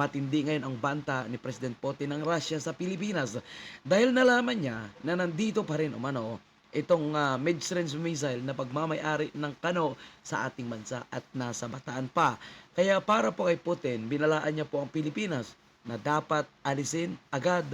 matindi ngayon ang banta ni President Putin ng Russia sa Pilipinas dahil nalaman niya na nandito pa rin umano itong uh, mid-range missile na pagmamayari ng kano sa ating bansa at nasa bataan pa. Kaya para po kay Putin, binalaan niya po ang Pilipinas na dapat alisin agad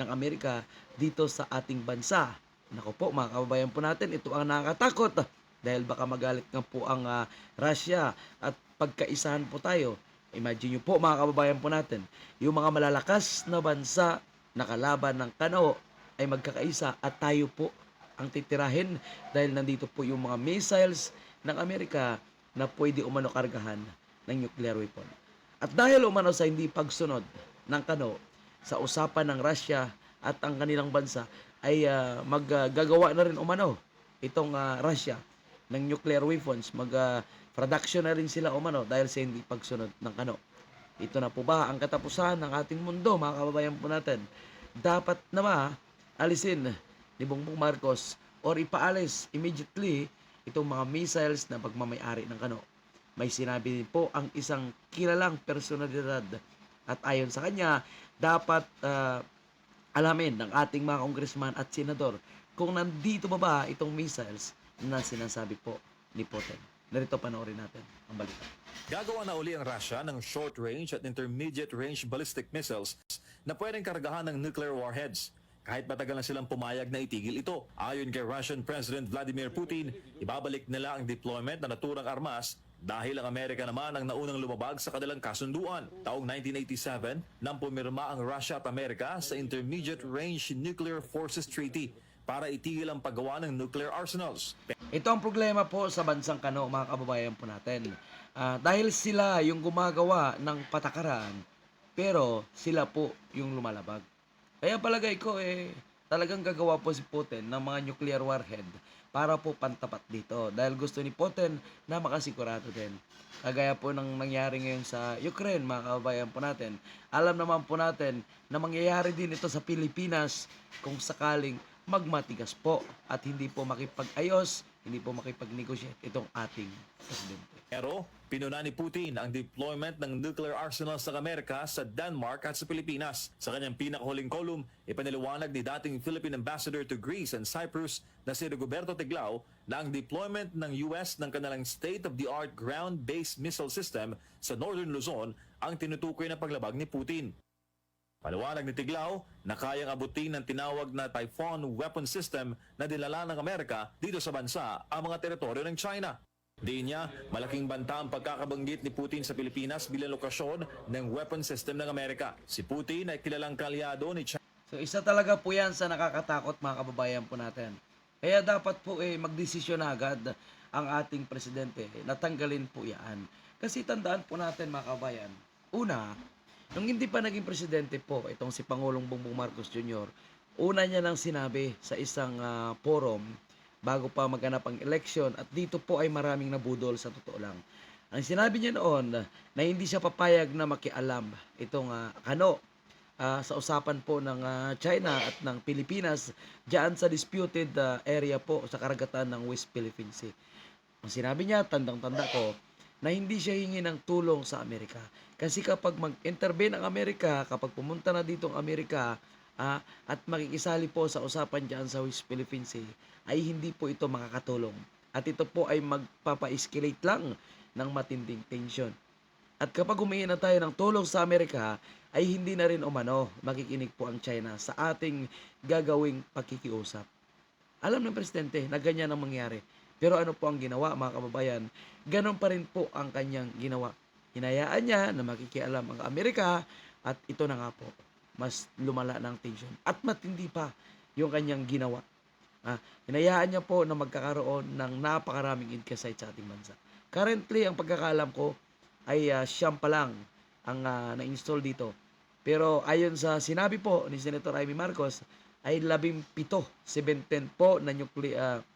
ng Amerika dito sa ating bansa. Nako po mga kababayan po natin, ito ang nakakatakot dahil baka magalit nga po ang ah, Russia at pagkaisahan po tayo. Imagine nyo po mga kababayan po natin, yung mga malalakas na bansa na kalaban ng kano ay magkakaisa at tayo po ang titirahin dahil nandito po yung mga missiles ng Amerika na pwede umano kargahan ng nuclear weapon. At dahil umano sa hindi pagsunod ng kano sa usapan ng Russia at ang kanilang bansa ay ah, maggagawa na rin umano itong ah, Russia ng nuclear weapons. Mag ah, production na rin sila umano dahil sa hindi pagsunod ng kano. Ito na po ba ang katapusan ng ating mundo mga kababayan po natin? Dapat na ba alisin ni Bongbong Marcos or ipaalis immediately itong mga missiles na pagmamayari ng kano. May sinabi din po ang isang kilalang personalidad at ayon sa kanya, dapat ah, alamin ng ating mga congressman at senador kung nandito ba ba itong missiles na sinasabi po ni Putin. Narito panoorin natin ang balita. Gagawa na uli ang Russia ng short-range at intermediate-range ballistic missiles na pwedeng kargahan ng nuclear warheads. Kahit matagal na silang pumayag na itigil ito. Ayon kay Russian President Vladimir Putin, ibabalik nila ang deployment na naturang armas dahil ang Amerika naman ang naunang lumabag sa kanilang kasunduan. Taong 1987, nang pumirma ang Russia at Amerika sa Intermediate Range Nuclear Forces Treaty para itigil ang paggawa ng nuclear arsenals. Ito ang problema po sa bansang Kano, mga kababayan po natin. Ah, dahil sila yung gumagawa ng patakaran, pero sila po yung lumalabag. Kaya palagay ko eh, talagang gagawa po si Putin ng mga nuclear warhead para po pantapat dito. Dahil gusto ni Putin na makasigurado din. Kagaya po ng nangyari ngayon sa Ukraine, mga kababayan po natin. Alam naman po natin na mangyayari din ito sa Pilipinas kung sakaling magmatigas po at hindi po makipag-ayos, hindi po makipag-negotiate itong ating presidente. Pero pinuna ni Putin ang deployment ng nuclear arsenals ng Amerika sa Denmark at sa Pilipinas. Sa kanyang pinakahuling column, ipaniliwanag ni dating Philippine Ambassador to Greece and Cyprus na si Rigoberto Tiglao na ang deployment ng US ng kanilang state-of-the-art ground-based missile system sa Northern Luzon ang tinutukoy na paglabag ni Putin. Paliwanag ni Tiglao na kayang abutin ng tinawag na Typhoon weapon system na dinala ng Amerika dito sa bansa ang mga teritoryo ng China. Di niya, malaking banta ang pagkakabanggit ni Putin sa Pilipinas bilang lokasyon ng weapon system ng Amerika. Si Putin ay kilalang kalyado ni China So isa talaga po yan sa nakakatakot mga kababayan po natin. Kaya dapat po eh magdesisyon agad ang ating presidente. Natanggalin po yan. Kasi tandaan po natin mga kababayan. Una, nung hindi pa naging presidente po itong si Pangulong Bongbong Marcos Jr., una niya nang sinabi sa isang ah, forum bago pa maganap ang election at dito po ay maraming nabudol sa totoo lang. Ang sinabi niya noon na hindi siya papayag na makialam itong ah, kano ah, sa usapan po ng ah, China at ng Pilipinas diyan sa disputed ah, area po sa karagatan ng West Philippine Sea. Ang sinabi niya, tandang-tanda ko, na hindi siya hingi ng tulong sa Amerika. Kasi kapag mag-intervene ang Amerika, kapag pumunta na dito ang Amerika, ah, at makikisali po sa usapan diyan sa West Philippine Sea, ay hindi po ito makakatulong. At ito po ay magpapa-escalate lang ng matinding tension. At kapag humingi na tayo ng tulong sa Amerika, ay hindi na rin umano makikinig po ang China sa ating gagawing pakikiusap. Alam ng presidente na ganyan ang mangyari. Pero ano po ang ginawa mga kababayan? Ganon pa rin po ang kanyang ginawa. Hinayaan niya na makikialam ang Amerika at ito na nga po, mas lumala ng tension. At matindi pa yung kanyang ginawa. Ah, hinayaan niya po na magkakaroon ng napakaraming inquisite sa ating bansa. Currently, ang pagkakalam ko ay ah, siyam pa lang ang ah, na-install dito. Pero ayon sa sinabi po ni Senator Amy Marcos, ay labing pito, 17 po na nuclear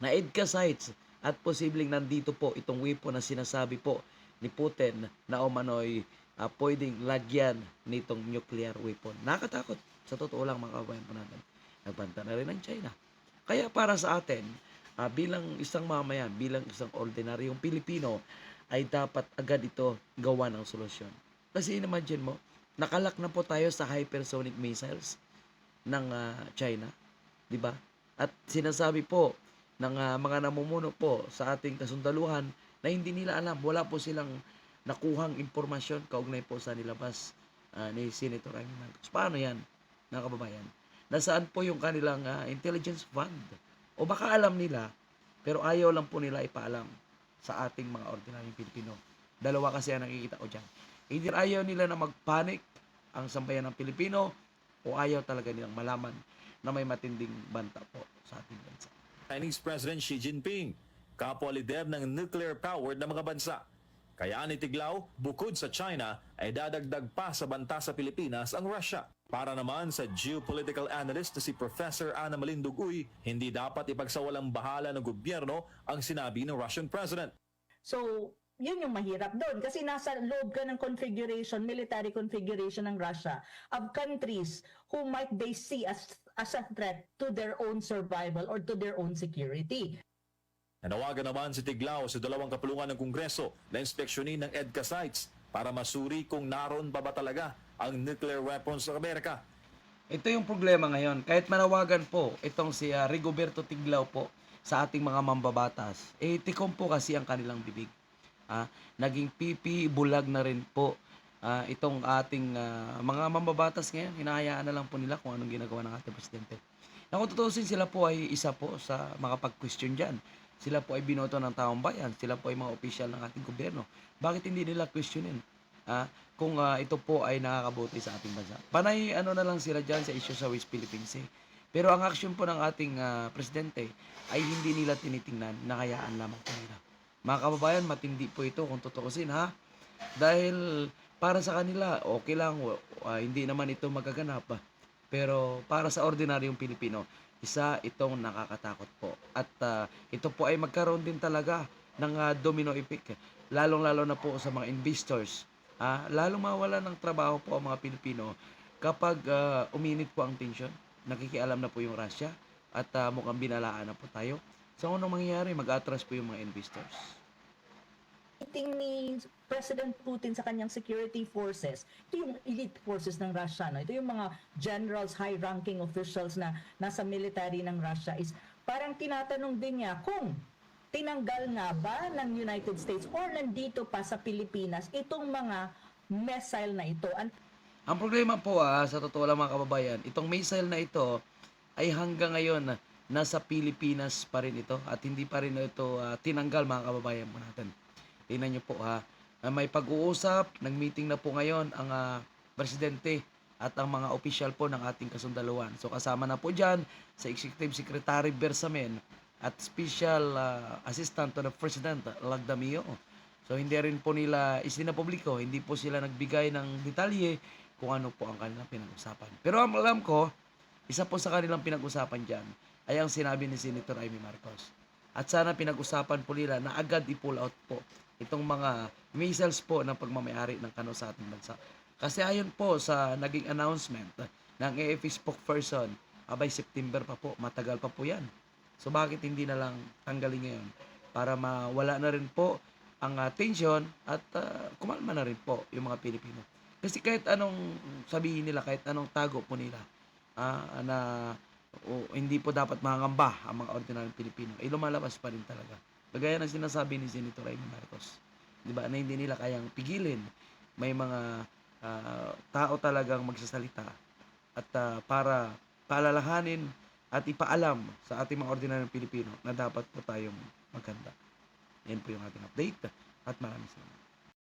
na EDCA sites at posibleng nandito po itong weapon na sinasabi po ni Putin na umano'y ah, pwedeng lagyan nitong nuclear weapon. Nakatakot. Sa totoo lang mga kabayan po natin. Nagbanta na rin ang China. Kaya para sa atin, ah, bilang isang mamayan, bilang isang ordinaryong Pilipino, ay dapat agad ito gawa ng solusyon. Kasi imagine mo, nakalak na po tayo sa hypersonic missiles ng ah, China, 'di ba? At sinasabi po ng ah, mga namumuno po sa ating kasundaluhan na hindi nila alam, wala po silang nakuhang impormasyon kaugnay po sa nilabas ah, ni Senator Amy. Paano 'yan, mga kababayan? Nasaan po yung kanilang ah, intelligence fund? O baka alam nila, pero ayaw lang po nila ipaalam sa ating mga ordinaryong Pilipino. Dalawa kasi ang nakikita ko dyan. Either ayaw nila na magpanik ang sambayan ng Pilipino o ayaw talaga nilang malaman na may matinding banta po sa ating bansa. Chinese President Xi Jinping, kapwa lider ng nuclear-powered na mga bansa. Kaya ni Tiglaw, bukod sa China, ay dadagdag pa sa banta sa Pilipinas ang Russia. Para naman sa geopolitical analyst na si Professor Ana Malinduguy, hindi dapat ipagsawalang bahala ng gobyerno ang sinabi ng Russian President. So, yun yung mahirap doon kasi nasa loob ka ng configuration, military configuration ng Russia of countries who might they see as as a threat to their own survival or to their own security. Nanawagan naman si Tiglaw sa dalawang kapulungan ng Kongreso na inspeksyonin ng EDCA sites para masuri kung naroon pa ba talaga ang nuclear weapons ng Amerika. Ito yung problema ngayon. Kahit manawagan po itong si ah, Rigoberto Tiglao po sa ating mga mambabatas, eh tikom po kasi ang kanilang bibig. Ah, naging pipi, bulag na rin po ah, itong ating ah, mga mambabatas ngayon. Hinahayaan na lang po nila kung anong ginagawa ng ating presidente. Na kung tutusin, sila po ay isa po sa mga pag-question dyan. Sila po ay binoto ng taong bayan. Sila po ay mga opisyal ng ating gobyerno. Bakit hindi nila questionin? Ah, kung ah, ito po ay nakakabuti sa ating bansa. Panay ano na lang sila dyan sa issue sa West Philippine Sea. Pero ang aksyon po ng ating ah, presidente ay hindi nila tinitingnan, nakayaan lamang po nila. Mga kababayan, matindi po ito kung tutuusin ha. Dahil para sa kanila, okay lang, ah, hindi naman ito magaganap. Pero para sa ordinaryong Pilipino, isa itong nakakatakot po. At ah, ito po ay magkaroon din talaga ng ah, domino effect. Lalong-lalo na po sa mga investors. Ah, lalong mawala ng trabaho po ang mga Pilipino kapag ah, uminit po ang tension. Nakikialam na po yung Russia at ah, mukhang binalaan na po tayo. So, anong mangyayari? Mag-atras po yung mga investors. Meeting ni President Putin sa kanyang security forces, ito yung elite forces ng Russia, no? ito yung mga generals, high-ranking officials na nasa military ng Russia is parang tinatanong din niya kung tinanggal nga ba ng United States or nandito pa sa Pilipinas itong mga missile na ito. Ang Ang problema po ah, sa totoo lang mga kababayan, itong missile na ito ay hanggang ngayon nasa Pilipinas pa rin ito at hindi pa rin ito ah, tinanggal mga kababayan po natin. Tingnan niyo po ha, Ah, may pag-uusap, nag-meeting na po ngayon ang ah, presidente at ang mga opisyal po ng ating kasundaluhan. So kasama na po dyan sa Executive Secretary Bersamen at Special ah, Assistant to the President Lagdamio. So hindi rin po nila isinapubliko, hindi po sila nagbigay ng detalye kung ano po ang kanilang pinag-usapan. Pero ang alam ko, isa po sa kanilang pinag-usapan dyan ay ang sinabi ni Senator Amy Marcos. At sana pinag-usapan po nila na agad i-pull out po itong mga missiles po ng pagmamayari ng kano sa ating bansa. Kasi ayon po sa naging announcement ng AFP spokesperson, abay September pa po, matagal pa po yan. So bakit hindi na lang tanggalin ngayon para mawala na rin po ang ah, tension at ah, kumalma na rin po yung mga Pilipino. Kasi kahit anong sabihin nila, kahit anong tago po nila, ah, na o, hindi po dapat mangamba ang mga ordinaryong Pilipino, ay lumalabas pa rin talaga. Kagaya ng sinasabi ni Senator Amy Marcos. Di ba? Na hindi nila kayang pigilin. May mga ah, tao talagang magsasalita at ah, para paalalahanin at ipaalam sa ating mga ordinaryong Pilipino na dapat po tayong maganda. Yan po yung ating update at maraming salamat.